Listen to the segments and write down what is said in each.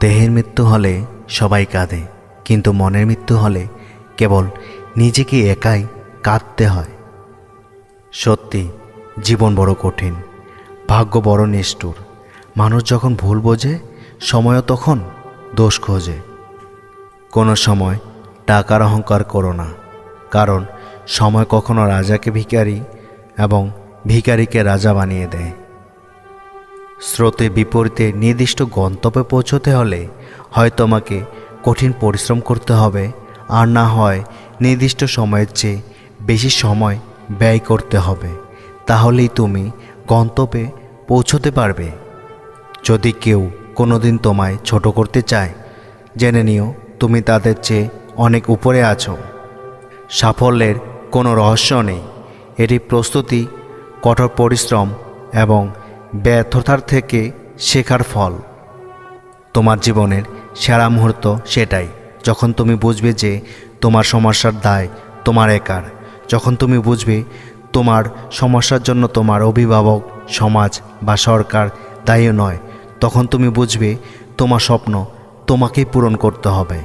দেহের মৃত্যু হলে সবাই কাঁদে, কিন্তু মনের মৃত্যু হলে কেবল নিজেকে একাই কাঁদতে হয়। সত্যি, জীবন বড় কঠিন, ভাগ্য বড় নিষ্ঠুর। মানুষ যখন ভুল বোঝে, সময়ও তখন দোষ খোঁজে। কোনো সময় টাকার অহংকার করো না, কারণ সময় কখনো রাজাকে ভিখারি এবং ভিখারিকে রাজা বানিয়ে দেয়। স্রোতে বিপরীতে নির্দিষ্ট গন্তব্যে পৌঁছতে হলে হয় তোমাকে কঠিন পরিশ্রম করতে হবে। আর না হয় নির্দিষ্ট সময়ের চেয়ে বেশি সময় ব্যয় করতে হবে। তাহলেই তুমি গন্তব্যে পৌঁছতে পারবে। যদি কেউ কোনোদিন তোমায় ছোট করতে চায়, জেনে নিও তুমি তাদের চেয়ে অনেক উপরে আছো। সাফল্যের কোনো রহস্য নেই। এটি প্রস্তুতি, কঠোর পরিশ্রম এবং ব্যর্থতার থেকে শেখার ফল। তোমার জীবনের সেরা মুহূর্ত সেটাই। যখন তুমি বুঝবে যে তোমার সমস্যার দায় তোমার একার, যখন তুমি বুঝবে তোমার সমস্যার জন্য তোমার অভিভাবক, সমাজ বা সরকার দায়ী নয়, তখন তুমি বুঝবে তোমার স্বপ্ন তোমাকেই পূরণ করতে হবে।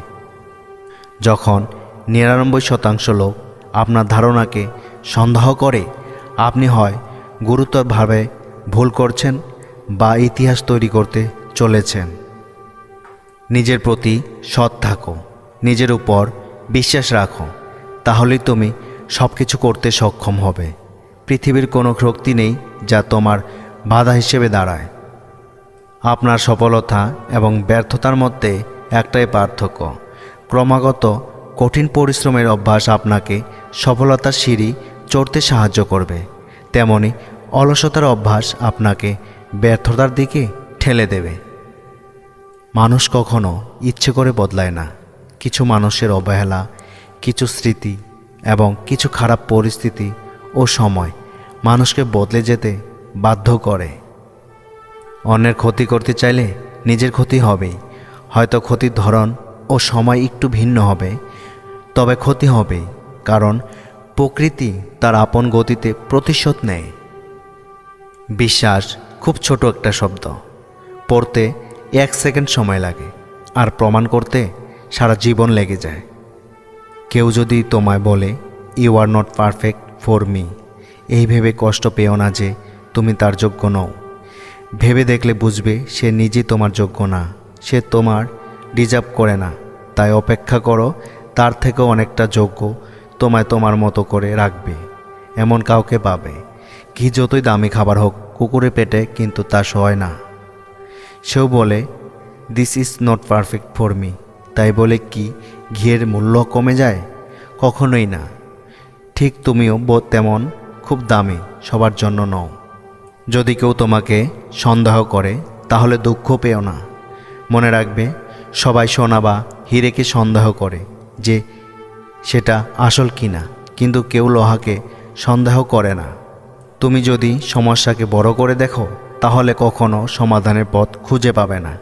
যখন নিরানব্বই শতাংশ লোক আপনার ধারণাকে সন্দেহ করে, আপনি হয় গুরুতরভাবে ভুল করছেন বা ইতিহাস তৈরি করতে চলেছেন। নিজের প্রতি সৎ থাকো, নিজের উপর বিশ্বাস রাখো, তাহলেই তুমি সব কিছু করতে সক্ষম হবে। পৃথিবীর কোনো শক্তি নেই যা তোমার বাধা হিসেবে দাঁড়ায়। আপনার সফলতা এবং ব্যর্থতার মধ্যে একটাই পার্থক্য। ক্রমাগত কঠিন পরিশ্রমের অভ্যাস আপনাকে সফলতার সিঁড়ি চড়তে সাহায্য করবে। তেমনি অলসতার অভ্যাস আপনাকে ব্যর্থতার দিকে ঠেলে দেবে। মানুষ কখনো ইচ্ছে করে বদলায় না। কিছু মানুষের অবহেলা, কিছু স্মৃতি এবং কিছু খারাপ পরিস্থিতি ও সময় মানুষকে বদলে যেতে বাধ্য করে। অন্যের ক্ষতি করতে চাইলে নিজের ক্ষতি হবেই। হয়তো ক্ষতির ধরন ও সময় একটু ভিন্ন হবে, তবে ক্ষতি হবেই, কারণ প্রকৃতি তার আপন গতিতে প্রতিশোধ নেয়। বিশ্বাস খুব ছোট একটা শব্দ। পড়তে এক সেকেন্ড সময় লাগে, আর প্রমাণ করতে সারা জীবন লেগে যায়। কেউ যদি তোমায় বলে you are not perfect for me এই ভেবে কষ্ট পেও না যে তুমি তার যোগ্য নও। ভেবে দেখলে বুঝবে সে নিজেই তোমার যোগ্য না, সে তোমার ডিজার্ভ করে না। তাই অপেক্ষা করো, তার থেকেও অনেকটা যোগ্য তোমায় তোমার মতো করে রাখবে, এমন কাউকে পাবে। ঘি যতই দামি খাবার হোক কুকুরের পেটে কিন্তু তা সয় না। সেও বলে this is not perfect for me তাই বলে কি, ঘিয়ের মূল্য কমে যায়? কখনোই না। ঠিক তুমিও তেমন খুব দামি সবার জন্য নও। যদি কেউ তোমাকে সন্দেহ করে, তাহলে দুঃখ পেও না। মনে রাখবে, সবাই সোনা বা হিরেকে সন্দেহ করে যে সেটা আসল কিনা। কিন্তু কেউ লোহাকে সন্দেহ করে না। তুমি যদি সমস্যাকে বড় করে দেখো, তাহলে কখনো সমাধানের পথ খুঁজে পাবে না।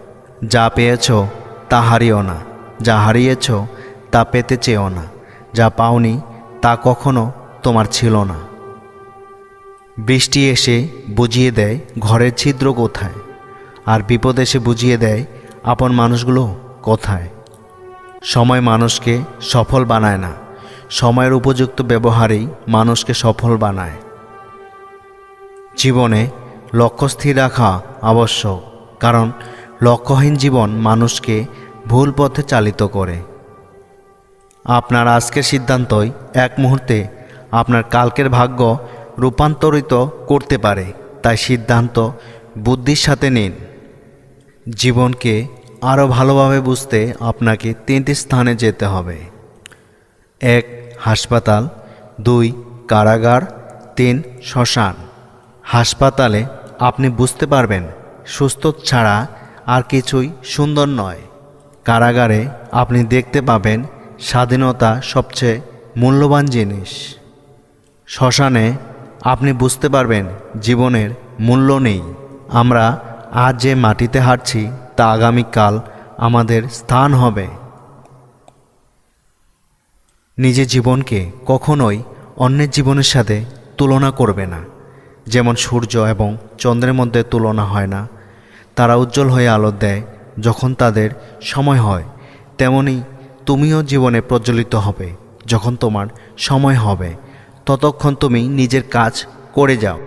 যা পেয়েছ, তা হারিও না। যা হারিয়েছ, তা পেতে চেও না। যা পাওনি, তা কখনো তোমার ছিল না। বৃষ্টি এসে বুঝিয়ে দেয় ঘরের ছিদ্র কোথায়। আর বিপদ এসে বুঝিয়ে দেয় আপন মানুষগুলো কোথায়। সময় মানুষকে সফল বানায় না। সময়ের উপযুক্ত ব্যবহারেই মানুষকে সফল বানায়। জীবনে লক্ষ্য স্থির রাখা আবশ্যক, কারণ লক্ষ্যহীন জীবন মানুষকে ভুল পথে চালিত করে। আপনার আজকের সিদ্ধান্তই এক মুহূর্তে আপনার কালকের ভাগ্য রূপান্তরিত করতে পারে, তাই সিদ্ধান্ত বুদ্ধির সাথে নিন। জীবনকে আরও ভালোভাবে বুঝতে আপনাকে তিনটি স্থানে যেতে হবে। এক, হাসপাতাল, দুই, কারাগার, তিন, শ্মশান। হাসপাতালে আপনি বুঝতে পারবেন, সুস্থ ছাড়া আর কিছুই সুন্দর নয়। কারাগারে আপনি দেখতে পাবেন স্বাধীনতা সবচেয়ে মূল্যবান জিনিস। শ্মশানে আপনি বুঝতে পারবেন জীবনের মূল্য নেই। আমরা আজ যে মাটিতে হাঁটছি, তা আগামীকাল আমাদের স্থান হবে। নিজের জীবনকে কখনোই অন্যের জীবনের সাথে তুলনা করবে না। যেমন সূর্য এবং চন্দ্রের মধ্যে তুলনা হয় না। তারা উজ্জ্বল হয়ে আলো দেয় যখন তাদের সময় হয়। তেমনি তুমিও জীবনে প্রজ্বলিত হবে যখন তোমার সময় হবে। ততক্ষণ তুমি নিজের কাজ করে যাও।